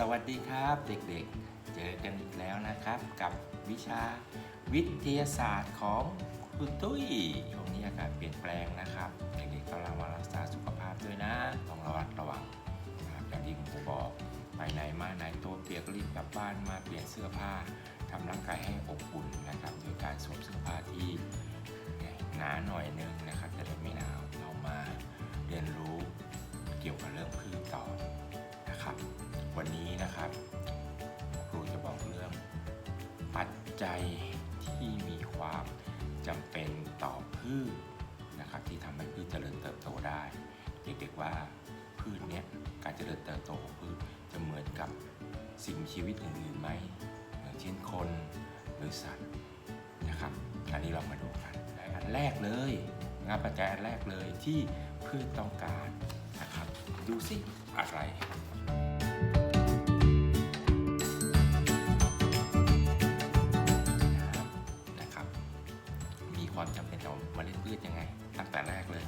สวัสดีครับเด็กๆ เจอกันอีกแล้วนะครับกับวิชาวิทยาศาสตร์ของครูตุ้ยช่วงนี้อากาศเปลี่ยนแปลงนะครับ เด็กๆก็ระวังรักษาสุขภาพด้วยนะต้องระวัดระวังนะครับอย่างที่คุณครูบอกไปไหนมาไหนตัวเปียกรีบกลับบ้านมาเปลี่ยนเสื้อผ้าทำร่างกายให้อบอุ่นนะครับโดยการสวมเสื้อผ้าที่หนาหน่อยนึงนะครับจะได้ไม่หนาวเรามาเรียนรู้เกี่ยวกับเรื่องพืชต่อ นะครับ วันนี้นะครับ ครูจะบอกเรื่อง ปัจจัยที่มีความจำเป็นต่อพืชนะครับ ที่ทำให้พืชเจริญเติบโตได้ เด็กๆว่าพืชเนี้ยการเจริญเติบโตของพืชจะเหมือนกับสิ่งมีชีวิตอื่นๆไหมอย่างเช่นคนหรือสัตว์นะครับอันนี้เรามาดูกันอันแรกเลยงานปัจจัยอันแรกเลยที่พืชต้องการนะครับ ดูสิอะไร ยังไงตั้งแต่แรกเลย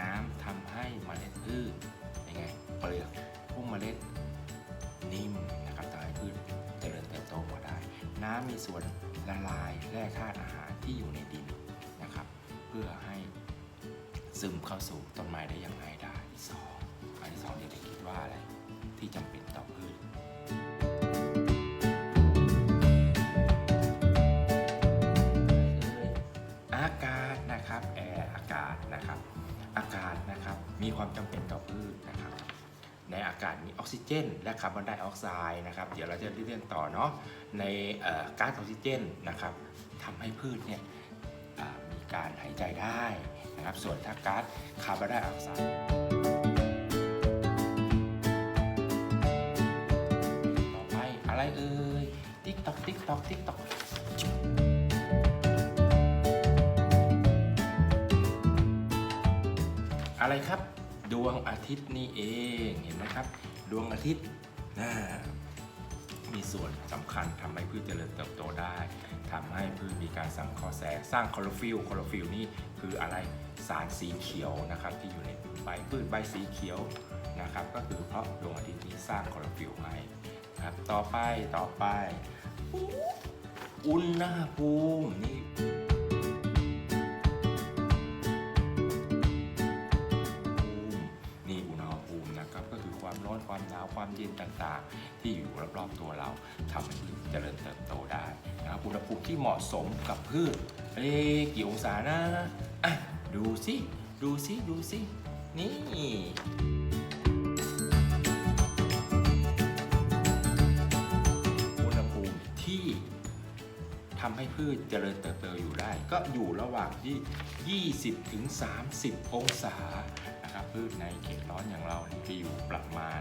น้ำทำให้เมล็ดพืชยังไงเปลือกพุ่มเมล็ดนิ่มนะครับทำให้พืชเจริญเติบโตกว่าได้ น้ำมีส่วนละลายแร่ธาตุอาหารที่อยู่ในดินนะครับ เพื่อให้ซึมเข้าสู่ต้นไม้ได้อย่างง่ายดายที่สองอันที่สองเด็กๆคิดว่าอะไรที่จำเป็นต่อพืช มีความจำเป็นต่อพืชนะครับในอากาศมีออกซิเจน และคาร์บอนไดออกไซด์นะครับ เดี๋ยวเราจะเรียนต่อเนาะในก๊าซออกซิเจนนะครับทำให้พืชเนี่ยมีการหายใจได้นะครับส่วนถ้าก๊าซคาร์บอนไดออกไซด์ต่อไปอะไรเอ่ยติ๊กตอกติ๊กตอกติ๊กตอกอะไรครับ ดวงอาทิตย์นี่เองเห็นไหมครับ ดวงอาทิตย์น่ามีส่วนสำคัญทำให้พืชเจริญเติบโตได้ทำให้พืชมีการสังเคราะห์แสงสร้างคลอโรฟิลล์คลอโรฟิลล์นี่คืออะไรสารสีเขียวนะครับ ที่อยู่ในใบพืชใบสีเขียวนะครับ ก็คือเพราะดวงอาทิตย์นี้สร้างคลอโรฟิลล์ให้ครับต่อไปต่อไป อุณหภูมิาวความเย็นต่างๆ ที่อยู่รอบๆตัวเราทำให้พืชเจริญเติบโตได้นะครับอุณหภูมิที่เหมาะสมกับพืชเอ๊ะกี่องศานะอะดูสิดูสิดูสินี่อุณหภูมิที่ทำให้พืชเจริญเติบโตอยู่ได้ ก็อยู่ระหว่างที่ 20ถึง30 องศา นะครับพืชในเขตร้อนอย่างเราเนี่ยจะอยู่ประมาณ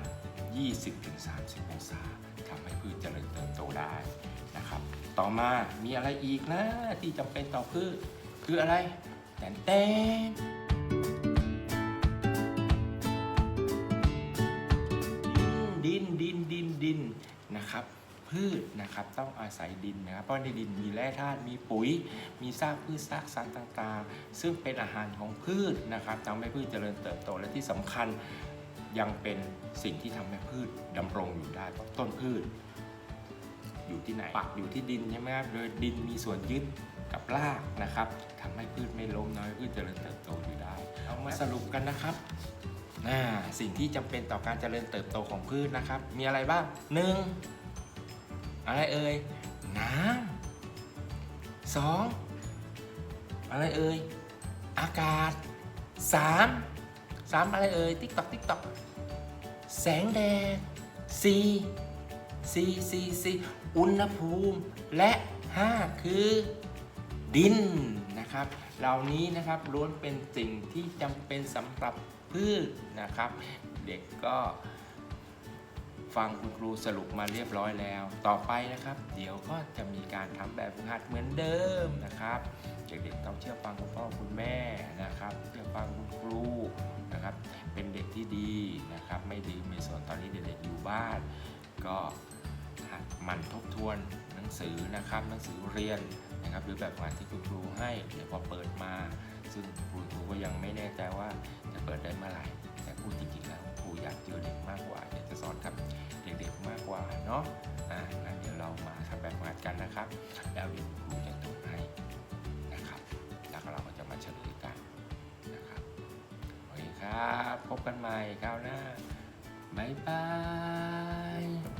20-30 องศาทำให้พืชเจริญเติบโตได้นะครับ ต่อมามีอะไรอีกนะที่จำเป็นต่อพืชคืออะไรแตนแตนดินดินดินดินนะครับ พืชนะครับต้องอาศัยดินนะครับเพราะในดินมีแร่ธาตุมีปุ๋ย มีซากพืชซากสัตว์ต่างๆ ซึ่งเป็นอาหารของพืชนะครับทำให้พืชเจริญเติบโตและที่สำคัญยังเป็นสิ่งที่ทำให้พืชดำรงอยู่ได้เพราะต้นพืช อยู่ที่ไหนปักอยู่ที่ดินใช่ไหมครับโดยดินมีส่วนยึดกับรากนะครับทำให้พืชไม่ล้มน้อยพืชเจริญเติบโตอยู่ได้เอามาสรุปกันนะครับอ่าสิ่งที่จำเป็นต่อการเจริญเติบโตของพืชนะครับ มีอะไรบ้างหนึ่ง อะไรเอ่ย น้ำสองอะไรเอ่ย อากาศสามสามอะไรเอ่ย ติ๊กตอกติ๊กตอกแสงแดดสี่สี่สี่สี่อุณหภูมิ และห้าคือดินนะครับ เหล่านี้นะครับล้วนเป็นสิ่งที่จำเป็นสำหรับพืชนะครับ เด็กก็ ฟังคุณครูสรุปมาเรียบร้อยแล้ว ต่อไปนะครับ เดี๋ยวก็จะมีการทำแบบฝึกหัดเหมือนเดิมนะครับ เด็กๆต้องเชื่อฟังคุณพ่อคุณแม่นะครับ เชื่อฟังคุณครูนะครับ เป็นเด็กที่ดีนะครับ ไม่ดีไม่สนตอนนี้เด็กๆอยู่บ้าน ก็หัดหมันทบทวนหนังสือนะครับ หนังสือเรียนนะครับ หรือแบบฝึกหัดที่คุณครูให้ เดี๋ยวพอเปิดมา ซึ่งคุณครูก็ยังไม่แน่ใจว่าจะเปิดได้เมื่อไหร่ พูดจริงๆแล้วครูอยากเจอเด็กมากกว่าอยากจะสอนกับเด็กๆมากกว่าเนาะอ่างั้นเดี๋ยวเรามาทำแบบงานกันนะครับ แล้วเครูจะตรวให้นะครับ แล้วเราก็จะมาเฉลยกันนะครับโอเคครับ พบกันใหม่คราวหน้าบ๊ายบาย